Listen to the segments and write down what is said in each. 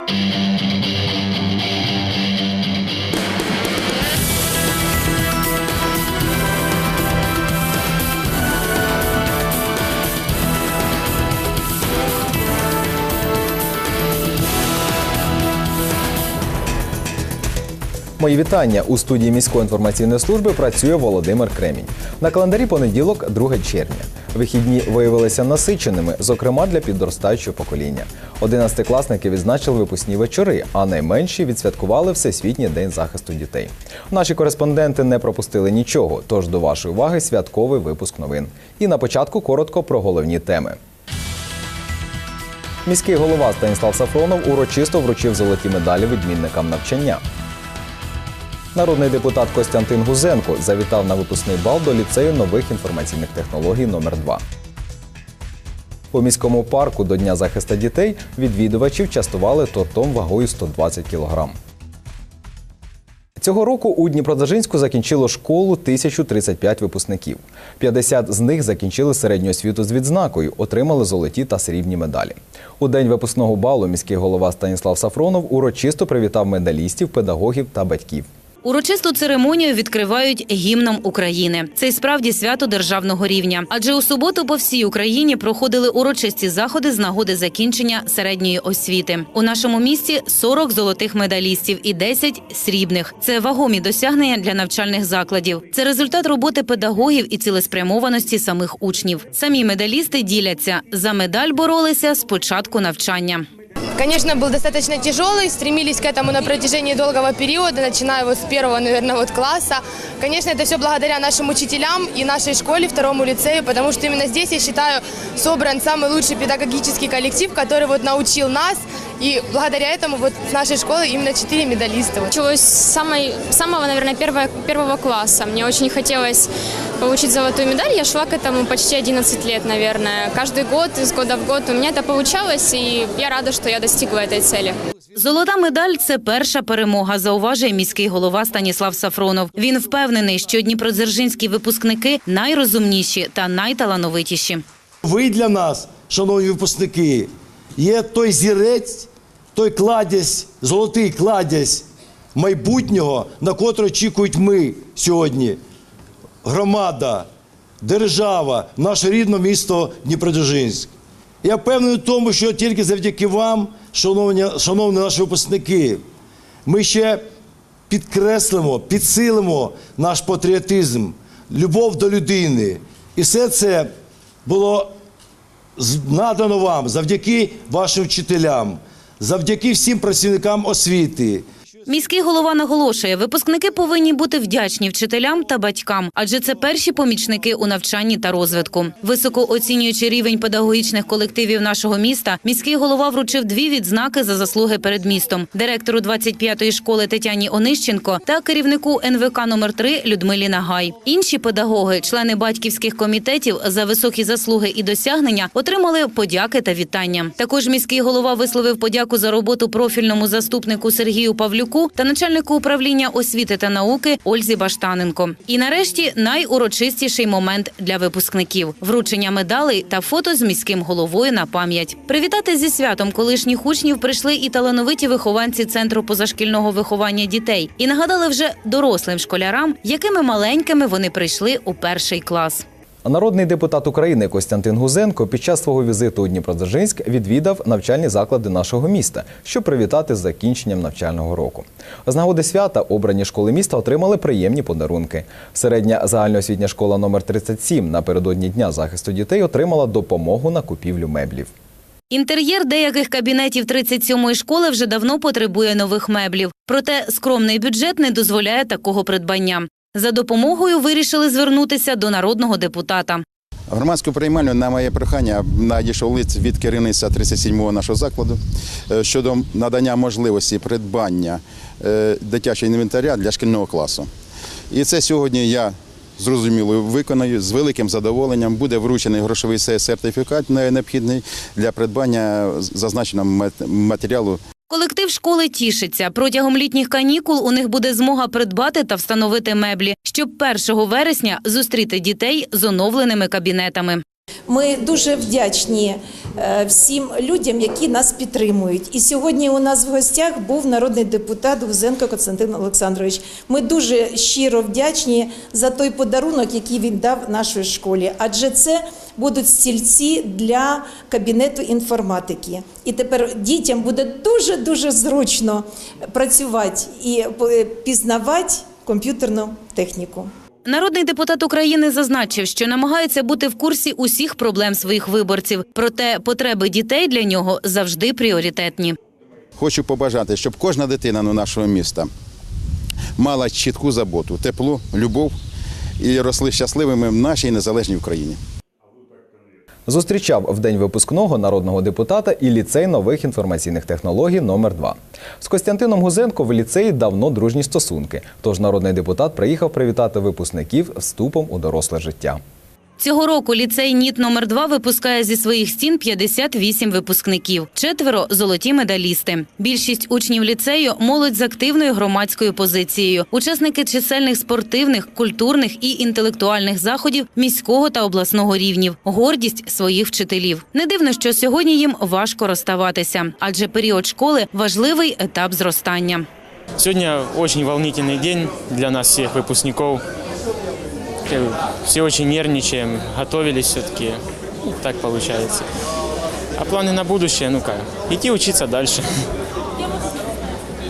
Thank you. Мої вітання у студії міської інформаційної служби працює Володимир Кремінь. На календарі понеділок, 2 червня. Вихідні виявилися насиченими, зокрема для підростаючого покоління. Одинадцятикласники відзначили випускні вечори, а найменші відсвяткували Всесвітній день захисту дітей. Наші кореспонденти не пропустили нічого. Тож до вашої уваги святковий випуск новин. І на початку коротко про головні теми. Міський голова Станіслав Сафронов урочисто вручив золоті медалі відмінникам навчання. Народний депутат Костянтин Гузенко завітав на випускний бал до ліцею нових інформаційних технологій номер 2 У міському парку до Дня захисту дітей відвідувачів частували тортом вагою 120 кг. Цього року у Дніпродзержинську закінчило школу 1035 випускників. 50 з них закінчили середню освіту з відзнакою, отримали золоті та срібні медалі. У день випускного балу міський голова Станіслав Сафронов урочисто привітав медалістів, педагогів та батьків. Урочисту церемонію відкривають гімном України. Це й справді свято державного рівня. Адже у суботу по всій Україні проходили урочисті заходи з нагоди закінчення середньої освіти. У нашому місті 40 золотих медалістів і 10 срібних. Це вагомі досягнення для навчальних закладів. Це результат роботи педагогів і цілеспрямованості самих учнів. Самі медалісти діляться за медаль боролися з початку навчання. Конечно, был достаточно тяжелый, стремились к этому на протяжении долгого периода, начиная вот с первого, наверное, вот класса. Конечно, это все благодаря нашим учителям и нашей школе, второму лицею, потому что именно здесь, я считаю, собран самый лучший педагогический коллектив, который вот научил нас, и благодаря этому вот с нашей школы именно четыре медалиста. Вот. Началось с самой, самого, наверное, первого, первого класса. Мне очень хотелось получить золотую медаль. Я шла к этому почти 11 лет, наверное. Каждый год, из года в год у меня это получалось, и я рада, что я достигла этой цели. Золота медаль це перша перемога, зауважує міський голова Станіслав Сафронов. Він впевнений, що дніпродзержинські випускники найрозумніші та найталановитіші. Ви для нас, шановні випускники, є той зірець, той кладязь, золотий кладязь майбутнього, на котрий очікують ми сьогодні. Громада, держава, наше рідне місто Дніпродзержинськ. Я впевнений в тому, що тільки завдяки вам, шановні, шановні наші випускники, ми ще підкреслимо, підсилимо наш патріотизм, любов до людини. І все це було надано вам завдяки вашим вчителям, завдяки всім працівникам освіти. Міський голова наголошує, випускники повинні бути вдячні вчителям та батькам, адже це перші помічники у навчанні та розвитку. Високо оцінюючи рівень педагогічних колективів нашого міста, міський голова вручив дві відзнаки за заслуги перед містом: директору 25-ї школи Тетяні Онищенко та керівнику НВК номер 3 Людмилі Нагай. Інші педагоги, члени батьківських комітетів за високі заслуги і досягнення, отримали подяки та вітання. Також міський голова висловив подяку за роботу профільному заступнику Сергію Павлюку та начальнику управління освіти та науки Ользі Баштаненко. І нарешті найурочистіший момент для випускників вручення медалей та фото з міським головою на пам'ять. Привітати зі святом колишніх учнів прийшли і талановиті вихованці центру позашкільного виховання дітей і нагадали вже дорослим школярам, якими маленькими вони прийшли у перший клас. Народний депутат України Костянтин Гузенко під час свого візиту у Дніпродзержинськ відвідав навчальні заклади нашого міста, щоб привітати з закінченням навчального року. З нагоди свята обрані школи міста отримали приємні подарунки. Середня загальноосвітня школа номер 37 напередодні дня захисту дітей отримала допомогу на купівлю меблів. Інтер'єр деяких кабінетів 37-ї школи вже давно потребує нових меблів. Проте скромний бюджет не дозволяє такого придбання. За допомогою вирішили звернутися до народного депутата. Громадську приймальню на моє прохання надійшов лист від керівництва 37-го нашого закладу е, щодо надання можливості придбання е, дитячого інвентаря для шкільного класу. І це сьогодні я зрозуміло виконаю з великим задоволенням. Буде вручений грошовий сертифікат необхідний для придбання зазначеного мат- матеріалу Колектив школи тішиться. Протягом літніх канікул у них буде змога придбати та встановити меблі, щоб 1 вересня зустріти дітей з оновленими кабінетами. Ми дуже вдячні е, всім людям, які нас підтримують. І сьогодні у нас в гостях був народний депутат Гузенко Константин Олександрович. Ми дуже щиро вдячні за той подарунок, який він дав нашій школі, адже це будуть стільці для кабінету інформатики. І тепер дітям буде дуже дуже зручно працювати і е, пізнавати комп'ютерну техніку. Народний депутат України зазначив, що намагається бути в курсі усіх проблем своїх виборців. Проте потреби дітей для нього завжди пріоритетні. Хочу побажати, щоб кожна дитина нашого міста мала чітку заботу, тепло, любов і росли щасливими в нашій незалежній Україні. Зустрічав в день випускного народного депутата і ліцей нових інформаційних технологій номер 2 З Костянтином Гузенко в ліцеї давно дружні стосунки. Тож народний депутат приїхав привітати випускників вступом у доросле життя. Цього року ліцей НІТ номер 2 випускає зі своїх стін 58 випускників. Четверо золоті медалісти. Більшість учнів ліцею молодь з активною громадською позицією, учасники чисельних спортивних, культурних і інтелектуальних заходів міського та обласного рівнів, гордість своїх вчителів. Не дивно, що сьогодні їм важко розставатися, адже період школи важливий етап зростання. Сегодня очень волнительный день для нас всех выпускников. Э, Все очень нервничаем, готовились все-таки. Ну, Так получается. А планы на будущее, ну как, идти учиться дальше.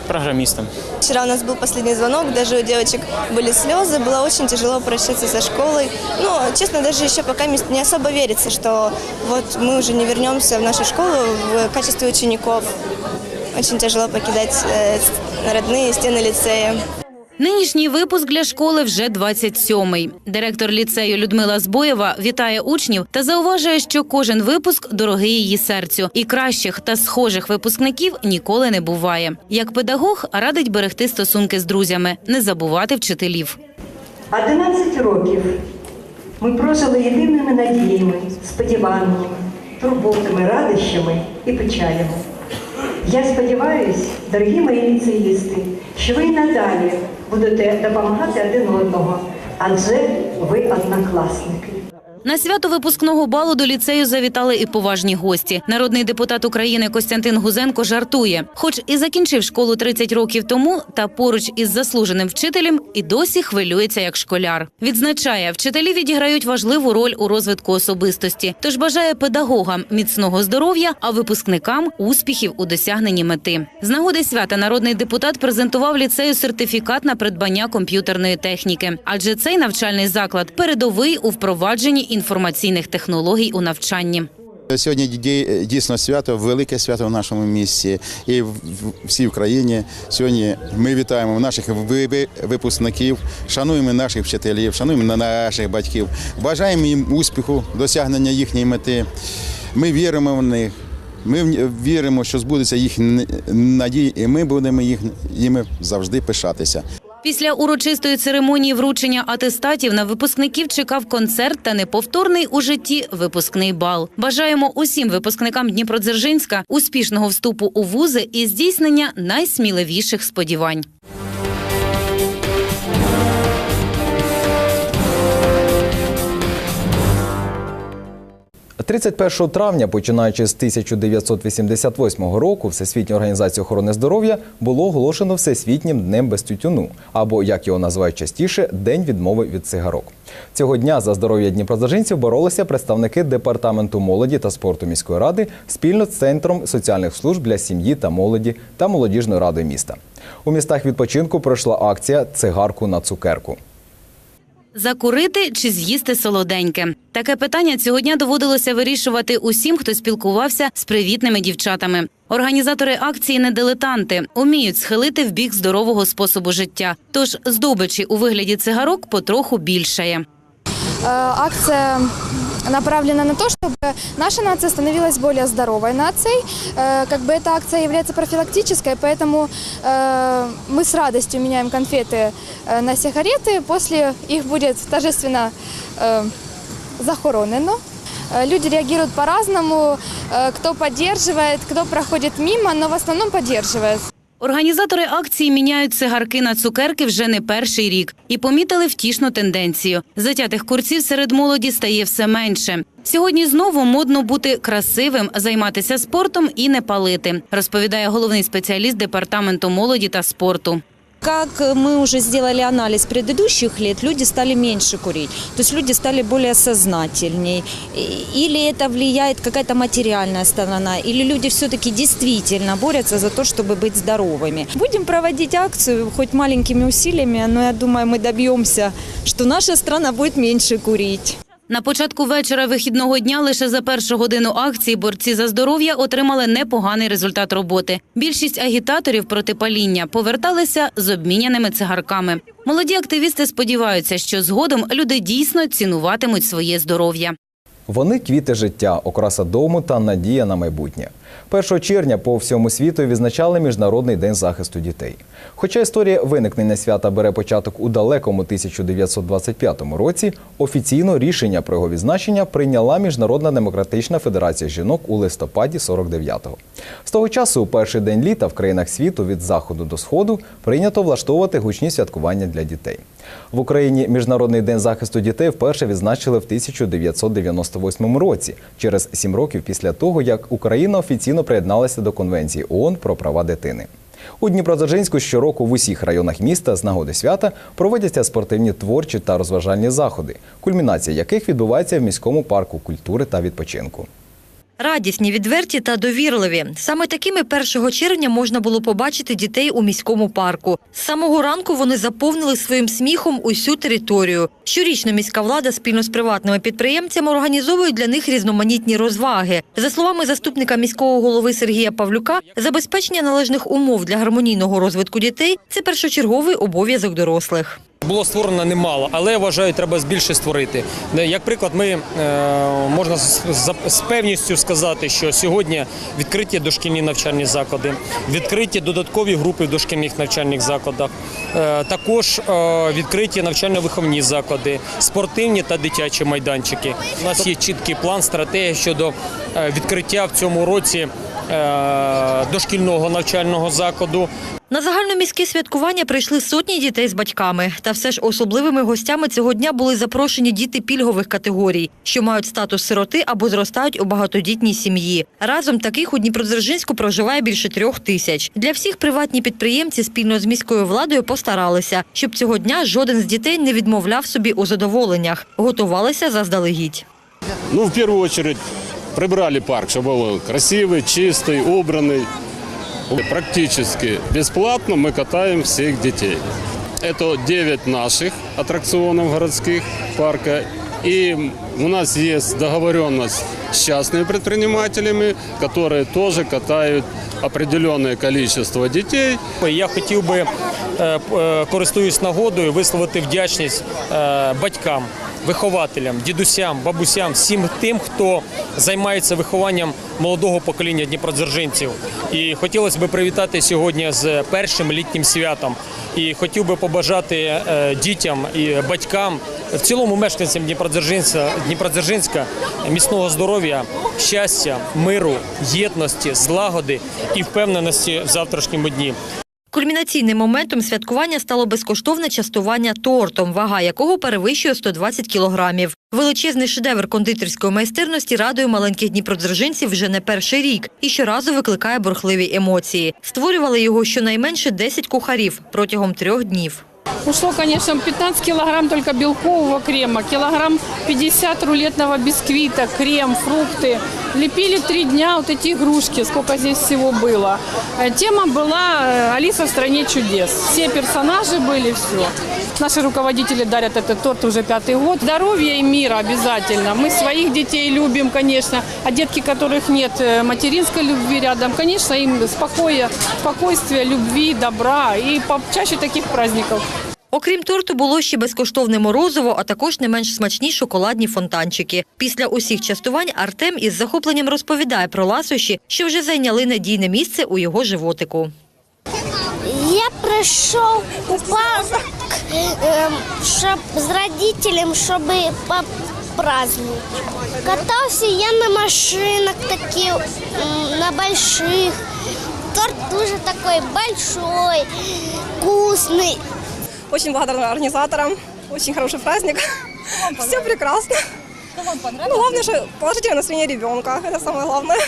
Программистом. Вчера у нас был последний звонок, даже у девочек были слезы, было очень тяжело прощаться со школой. Ну, честно, даже еще пока не не особо верится, что вот мы уже не вернемся в нашу школу в качестве учеников. Очень тяжело покидать э, родные стены лицея. Нинішній випуск для школи вже 27-й. Директор ліцею Людмила Збоєва вітає учнів та зауважує, що кожен випуск дорогий її серцю, і кращих та схожих випускників ніколи не буває. Як педагог радить берегти стосунки з друзями, не забувати вчителів. 11 років ми прожили єдиними надіями, сподіваннями, турботами, радощами і печалями. Я сподіваюся, дорогі мої ліцеїсти, що ви надалі будете допомагати один одного, адже ви однокласники. На свято випускного балу до ліцею завітали і поважні гості. Народний депутат України Костянтин Гузенко жартує, хоч і закінчив школу 30 років тому, та поруч із заслуженим вчителем і досі хвилюється як школяр. Відзначає, вчителі відіграють важливу роль у розвитку особистості, тож бажає педагогам міцного здоров'я, а випускникам успіхів у досягненні мети. З нагоди свята народний депутат презентував ліцею сертифікат на придбання комп'ютерної техніки, адже цей навчальний заклад передовий у впровадженні інформаційних технологій у навчанні. Сьогодні дій- дійсно свято, велике свято в нашому місті і в всій Україні. Сьогодні ми вітаємо наших ви- ви- випускників, шануємо наших вчителів, шануємо наших батьків, бажаємо їм успіху, досягнення їхньої мети. Ми віримо в них. Ми віримо, що збудуться їхні надії, і ми будемо їх їми завжди пишатися. Після урочистої церемонії вручення атестатів на випускників чекав концерт та неповторний у житті випускний бал. Бажаємо усім випускникам Дніпродзержинська успішного вступу у вузи і здійснення найсміливіших сподівань. 31 травня, починаючи з 1988 року, Всесвітня організація охорони здоров'я було оголошено Всесвітнім днем без тютюну, або як його називають частіше, День відмови від цигарок. Цього дня за здоров'я дніпродзержинців боролися представники департаменту молоді та спорту міської ради спільно з центром соціальних служб для сім'ї та молоді та молодіжною радою міста. У містах відпочинку пройшла акція Цигарку на цукерку. Закурити чи з'їсти солоденьке? Таке питання цього дня доводилося вирішувати усім, хто спілкувався з привітними дівчатами. Організатори акції не дилетанти, уміють схилити в бік здорового способу життя. Тож здобичі у вигляді цигарок потроху більшає. Э, Акция направлена на то, чтобы наша нация становилась более здоровой нацией. Э, Как бы эта акция является профилактической, поэтому э, мы с радостью меняем конфеты на сигареты. После их будет торжественно захоронено. Люди реагируют по-разному, кто поддерживает, кто проходит мимо, но в основном поддерживает. Організатори акції міняють цигарки на цукерки вже не перший рік і помітили втішну тенденцію. Затятих курців серед молоді стає все менше. Сьогодні знову модно бути красивим, займатися спортом і не палити, розповідає головний спеціаліст департаменту молоді та спорту Как мы уже сделали анализ предыдущих лет, люди стали меньше курить. То есть люди стали более сознательней. И- Или это влияет какая-то материальная сторона, или люди все-таки действительно борются за то, чтобы быть здоровыми. Будем проводить акцию, хоть маленькими усилиями, но я думаю, мы добьемся, что наша страна будет меньше курить. На початку вечора вихідного дня лише за першу годину акції борці за здоров'я отримали непоганий результат роботи. Більшість агітаторів проти паління поверталися з обміняними цигарками. Молоді активісти сподіваються, що згодом люди дійсно цінуватимуть своє здоров'я. Вони квіти життя, окраса дому та надія на майбутнє. 1 червня по всьому світу відзначали Міжнародний день захисту дітей. Хоча історія виникнення свята бере початок у далекому 1925 році, офіційно рішення про його відзначення прийняла Міжнародна демократична федерація жінок у листопаді 49-го. З того часу, у перший день літа в країнах світу від заходу до сходу прийнято влаштовувати гучні святкування для дітей. В Україні Міжнародний день захисту дітей вперше відзначили в 1998 році, через сім років після того, як Україна офіційно приєдналася до Конвенції ООН про права дитини. У Дніпродзержинську щороку в усіх районах міста з нагоди свята проводяться спортивні творчі та розважальні заходи, кульмінація яких відбувається в міському парку культури та відпочинку. Радісні, відверті та довірливі. Саме такими 1 червня можна було побачити дітей у міському парку. З самого ранку вони заповнили своїм сміхом усю територію. Щорічно міська влада спільно з приватними підприємцями організовує для них різноманітні розваги. За словами заступника міського голови Сергія Павлюка, забезпечення належних умов для гармонійного розвитку дітей це першочерговий обов'язок дорослих. Було створено немало, але я вважаю, треба більше створити. Е, Як приклад, ми е, можна з, певністю сказати, що сьогодні відкриті дошкільні навчальні заклади, відкриті додаткові групи в дошкільних навчальних закладах, е, також відкриті навчально-виховні заклади, спортивні та дитячі майданчики. У нас є чіткий план, стратегія щодо відкриття в цьому році дошкільного навчального закладу. На загальноміське святкування прийшли сотні дітей з батьками. Та все ж особливими гостями цього дня були запрошені діти пільгових категорій, що мають статус сироти або зростають у багатодітній сім'ї. Разом таких у Дніпродзержинську проживає більше трьох тисяч. Для всіх приватні підприємці спільно з міською владою постаралися, щоб цього дня жоден з дітей не відмовляв собі у задоволеннях. Готувалися заздалегідь. Ну, в первую очередь, прибрали парк, чтобы был красивый, чистый, убранный. Практически бесплатно мы катаем всех детей. Это 9 наших аттракционов городских парка. И у нас есть договоренность с частными предпринимателями, которые тоже катают определенное количество детей. Я хотів би, е, е, користуюсь нагодою, висловити вдячність е, батькам, вихователям, дідусям, бабусям, всім тим, хто займається вихованням молодого покоління дніпродзержинців. І хотілося б привітати сьогодні з першим літнім святом. І хотів би побажати е, дітям і батькам, в цілому мешканцям Дніпродзержинська, Дніпродзержинська міцного здоров'я, щастя, миру, єдності, злагоди і впевненості в завтрашньому дні. Кульмінаційним моментом святкування стало безкоштовне частування тортом, вага якого перевищує 120 кілограмів. Величезний шедевр кондитерської майстерності радує маленьких дніпродзержинців вже не перший рік і щоразу викликає бурхливі емоції. Створювали його щонайменше 10 кухарів протягом трьох днів. Ушло, конечно, 15 килограмм только белкового крема, килограмм 50 рулетного бисквита, крем, фрукты. Лепили три дня вот эти игрушки, сколько здесь всего было. Э, Тема была э, «Алиса в стране чудес». Все персонажи были, все. Наши руководители дарят этот торт уже пятый год. Здоровья и мира обязательно. Мы своих детей любим, конечно. А детки, которых нет э, материнской любви рядом, конечно, им спокоя, спокойствия, любви, добра и почаще таких праздников. Окрім торту, було ще безкоштовне морозиво, а також не менш смачні шоколадні фонтанчики. Після усіх частувань Артем із захопленням розповідає про ласощі, що вже зайняли надійне місце у його животику. Я прийшов у парк ем, з родителем, щоб празднувати. Катався я на машинах таких, на больших. Торт дуже такой большой, вкусный. Очень благодарна организаторам. Очень хороший праздник. Все прекрасно. Ну, главное, что положительное настроение ребенка. Это самое главное.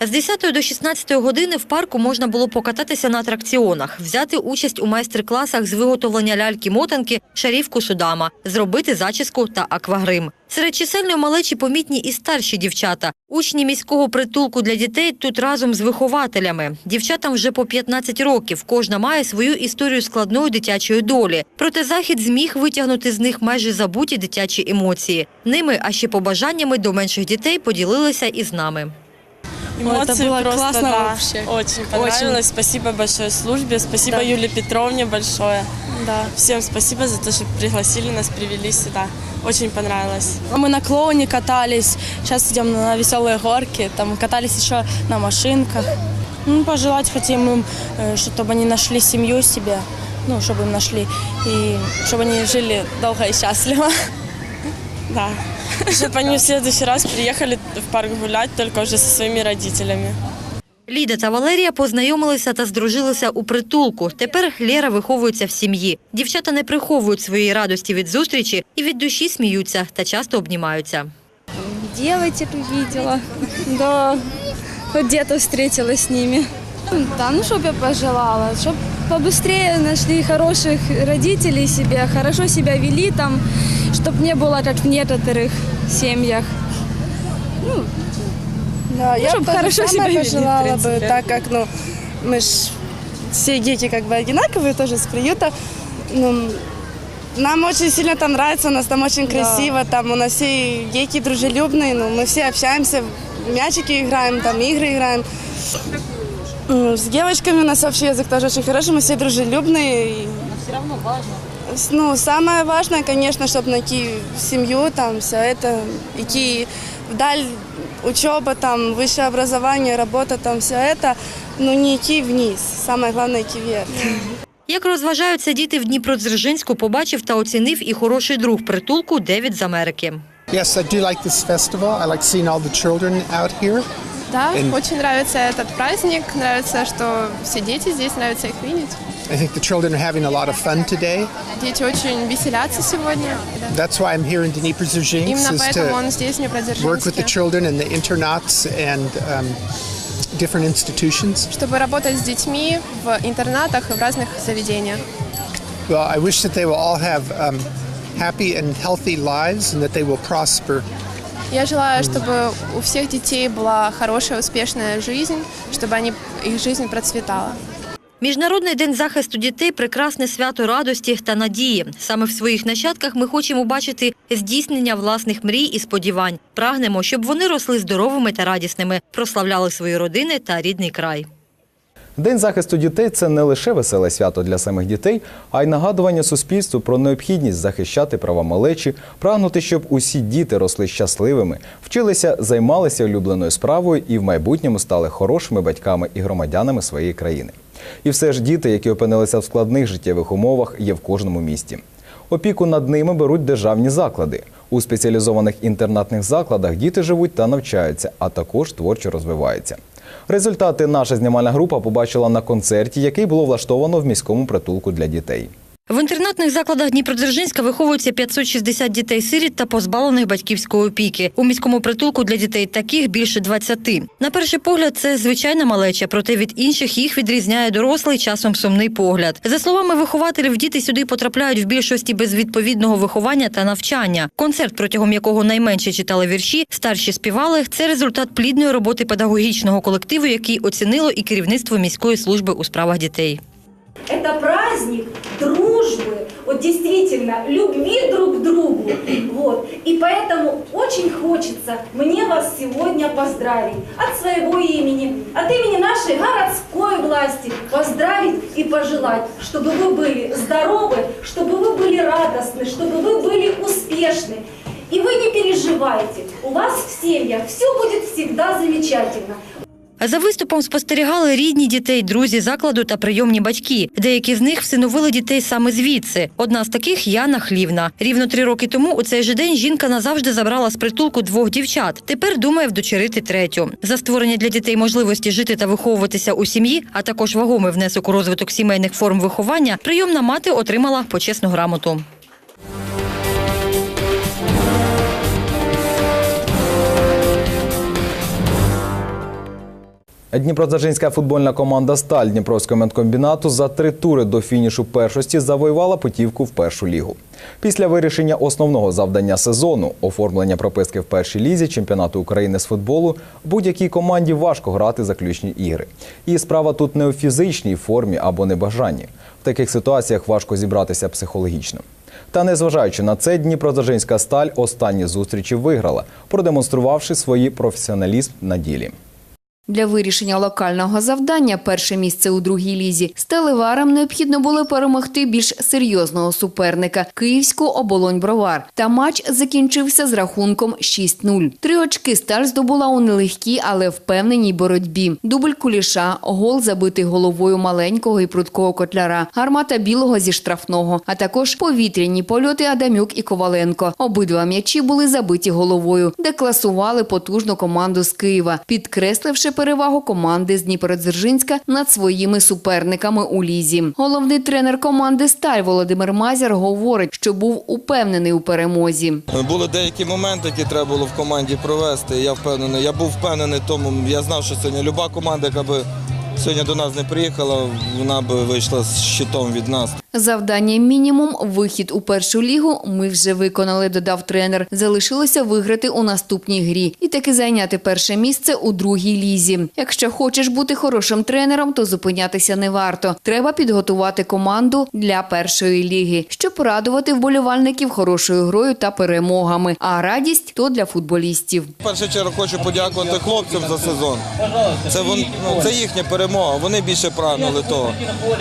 З 10 до 16 години в парку можна було покататися на атракціонах, взяти участь у майстер-класах з виготовлення ляльки-мотанки, шарівку судама, зробити зачіску та аквагрим. Серед чисельної малечі помітні і старші дівчата. Учні міського притулку для дітей тут разом з вихователями. Дівчатам вже по 15 років. Кожна має свою історію складної дитячої долі. Проте захід зміг витягнути з них майже забуті дитячі емоції. Ними, а ще побажаннями до менших дітей поділилися і з нами. Эмоции это было просто, классно да, вообще. Очень понравилось. Спасибо большое службе, спасибо Да. Юлии Петровне большое. Да. Всем спасибо за то, что пригласили нас, привели сюда. Очень понравилось. Мы на клоуне катались, сейчас идем на веселые горки, там катались еще на машинках. Ну, пожелать хотим им, э, чтобы они нашли семью себе, ну, чтобы им нашли, и чтобы они жили долго и счастливо. Да. Чтобы они в следующий раз приехали в парк гулять, только уже со своими родителями. Ліда та Валерія познайомилися та здружилися у притулку. Тепер Лера виховується в сім'ї. Дівчата не приховують своєї радості від зустрічі і від душі сміються та часто обнімаються. Девочек увидела. Да, хоть где-то встретилась с ними. Да, ну что бы я пожелала, чтобы побыстрее нашли хороших родителей себе, хорошо себя вели там, Чтобы не было как в некоторых семьях. Ну, Да, я чтоб бы хорошо себя вели, пожелала бы, так как, ну, мы ж все дети как бы одинаковые, тоже с приюта. Ну, нам очень сильно там нравится, у нас там очень Да. красиво, там у нас все дети дружелюбные, ну, мы все общаемся, мячики играем, там игры играем. Ну, С девочками у нас общий язык тоже очень хороший, мы все дружелюбные. и- Все равно важно. Ну, самое важное, конечно, чтобы найти семью, там, все это, идти вдаль, учеба, там, высшее образование, работа, там, все это, но не идти вниз. Самое главное, идти вверх. Як розважаються діти в Дніпродзержинську, побачив та оцінив і хороший друг притулку Девід з Америки. Yes, I do like this festival. I like seeing all the children out here. Да, And- очень нравится этот праздник, нравится, что все дети здесь, нравится их видеть. I think the children are having a lot of fun today. Дети очень веселятся сегодня. That's why I'm here in Dnipro-Dzержинsk Именно is поэтому он to здесь, в Днепродзержинске. work with the children in the internats and um, different institutions. Чтобы работать с детьми в интернатах и в разных заведениях. Well, I wish that they will all have um, happy and healthy lives and that they will prosper. Я желаю, чтобы у всех детей была хорошая, успешная жизнь, чтобы они, их жизнь процветала. Міжнародний день захисту дітей прекрасне свято радості та надії. Саме в своїх нащадках ми хочемо бачити здійснення власних мрій і сподівань. Прагнемо, щоб вони росли здоровими та радісними, прославляли свої родини та рідний край. День захисту дітей це не лише веселе свято для самих дітей, а й нагадування суспільству про необхідність захищати права малечі, прагнути, щоб усі діти росли щасливими, вчилися, займалися улюбленою справою і в майбутньому стали хорошими батьками і громадянами своєї країни. І все ж діти, які опинилися в складних життєвих умовах, є в кожному місті. Опіку над ними беруть державні заклади. У спеціалізованих інтернатних закладах діти живуть та навчаються, а також творчо розвиваються. Результати наша знімальна група побачила на концерті, який було влаштовано в міському притулку для дітей. В інтернатних закладах Дніпродзержинська виховується 560 дітей-сиріт та позбавлених батьківської опіки. У міському притулку для дітей таких більше 20. На перший погляд, це звичайна малеча, проте від інших їх відрізняє дорослий, часом сумний погляд. За словами вихователів, діти сюди потрапляють в більшості без відповідного виховання та навчання. Концерт, протягом якого найменше читали вірші, старші співали. Це результат плідної роботи педагогічного колективу, який оцінило і керівництво міської служби у справах дітей. Это праздник дружбы, вот действительно, любви друг к другу. Вот. И поэтому очень хочется мне вас сегодня поздравить от своего имени, от имени нашей городской власти поздравить и пожелать, чтобы вы были здоровы, чтобы вы были радостны, чтобы вы были успешны. И вы не переживайте, у вас в семьях все будет всегда замечательно. За виступом спостерігали рідні дітей, друзі закладу та прийомні батьки. Деякі з них всиновили дітей саме звідси. Одна з таких Яна Хлівна. Рівно три роки тому у цей же день жінка назавжди забрала з притулку двох дівчат. Тепер думає вдочерити третю. За створення для дітей можливості жити та виховуватися у сім'ї, а також вагомий внесок у розвиток сімейних форм виховання, прийомна мати отримала почесну грамоту. Дніпродзержинська футбольна команда Сталь Дніпровського медкомбінату за три тури до фінішу першості завоювала путівку в першу лігу. Після вирішення основного завдання сезону оформлення прописки в першій лізі чемпіонату України з футболу будь-якій команді важко грати заключні ігри. І справа тут не у фізичній формі або небажанні. В таких ситуаціях важко зібратися психологічно. Та незважаючи на це, Дніпродзержинська сталь останні зустрічі виграла, продемонструвавши свої професіоналізм на ділі. Для вирішення локального завдання перше місце у другій лізі стелеварам необхідно було перемогти більш серйозного суперника київську оболонь бровар. Та матч закінчився з рахунком 6-0. Три очки сталь здобула у нелегкій, але впевненій боротьбі. Дубль куліша, гол забитий головою маленького і прудкого котляра, гармата білого зі штрафного, а також повітряні польоти Адамюк і Коваленко. Обидва м'ячі були забиті головою, де класували потужну команду з Києва, підкресливши перевагу команди з Дніпродзержинська над своїми суперниками у лізі. Головний тренер команди Сталь Володимир Мазяр говорить, що був упевнений у перемозі. Були деякі моменти, які треба було в команді провести. Я впевнений. Я був впевнений, тому я знав, що сьогодні люба команда, яка би сьогодні до нас не приїхала, вона би вийшла з щитом від нас. Завдання мінімум вихід у першу лігу. Ми вже виконали, додав тренер. Залишилося виграти у наступній грі і таки зайняти перше місце у другій лізі. Якщо хочеш бути хорошим тренером, то зупинятися не варто. Треба підготувати команду для першої ліги, щоб порадувати вболівальників хорошою грою та перемогами. А радість то для футболістів. В першу чергу хочу подякувати хлопцям за сезон. Це вон, ну, це їхня перемога. Вони більше прагнули того.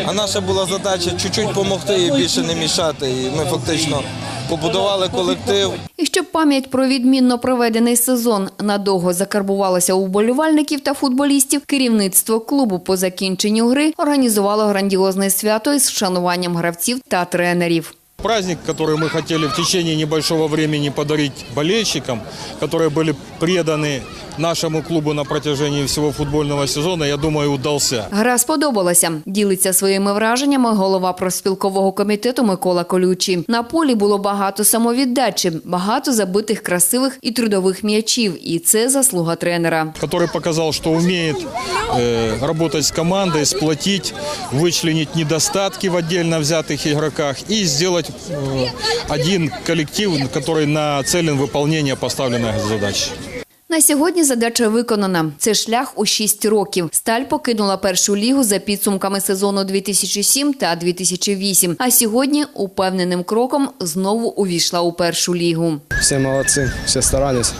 А наша була задача чуть-чуть допомогти і більше не мішати. І ми фактично побудували колектив. І щоб пам'ять про відмінно проведений сезон надовго закарбувалася у вболівальників та футболістів, керівництво клубу по закінченню гри організувало грандіозне свято із вшануванням гравців та тренерів Праздник, который мы хотели в течение небольшого времени подарить болельщикам, которые были преданы нашему клубу на протяжении всего футбольного сезона, я думаю, удался. Гра сподобалася. Ділиться своїми враженнями голова проспілкового комітету Микола Колючий. На полі було багато самовіддачі, багато забитих красивих і трудових м'ячів. І це заслуга тренера. который показал, что умеет э, работать с командой, сплотить, вычленить недостатки в отдельно взятых игроках и сделать э, один коллектив, который нацелен в выполнение поставленных задач. На сьогодні задача виконана. Це шлях у 6 років. Сталь покинула першу лігу за підсумками сезону 2007 та 2008. А сьогодні упевненим кроком знову увійшла у першу лігу. Все молодцы, все старались,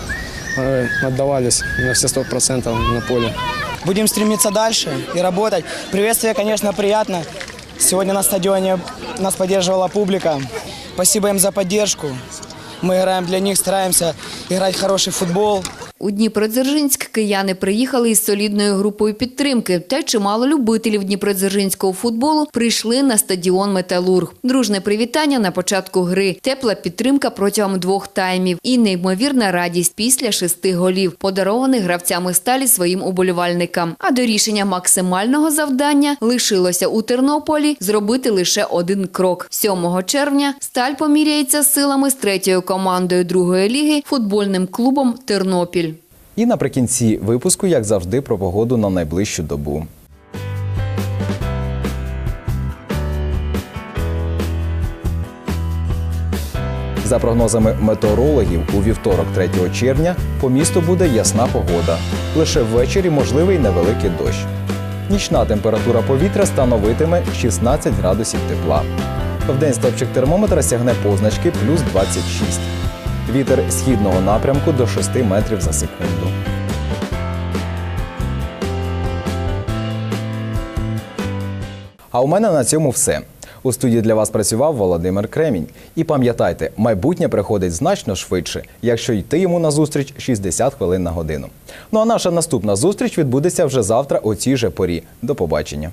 э, отдавались на все сто процентов на поле. Будем стремиться дальше и работать. Приветствие, конечно, приятно. Сегодня на стадионе нас поддерживала публика. Спасибо им за поддержку. Мы играем для них, стараемся играть хороший футбол. У Дніпродзержинськ кияни приїхали із солідною групою підтримки. Та чимало любителів дніпродзержинського футболу прийшли на стадіон Металург. Дружне привітання на початку гри, тепла підтримка протягом двох таймів і неймовірна радість після шести голів, подарованих гравцями сталі своїм уболівальникам. А до рішення максимального завдання лишилося у Тернополі зробити лише один крок. 7 червня сталь поміряється силами з третьою командою другої ліги футбольним клубом Тернопіль. І наприкінці випуску, як завжди, про погоду на найближчу добу. За прогнозами метеорологів, у вівторок 3 червня по місту буде ясна погода. Лише ввечері можливий невеликий дощ. Нічна температура повітря становитиме 16 градусів тепла. Вдень стопчик термометра сягне позначки плюс 26. Вітер східного напрямку до 6 метрів за секунду. А у мене на цьому все. У студії для вас працював Володимир Кремінь. І пам'ятайте, майбутнє приходить значно швидше, якщо йти йому на зустріч 60 хвилин на годину. Ну а наша наступна зустріч відбудеться вже завтра о цій же порі. До побачення.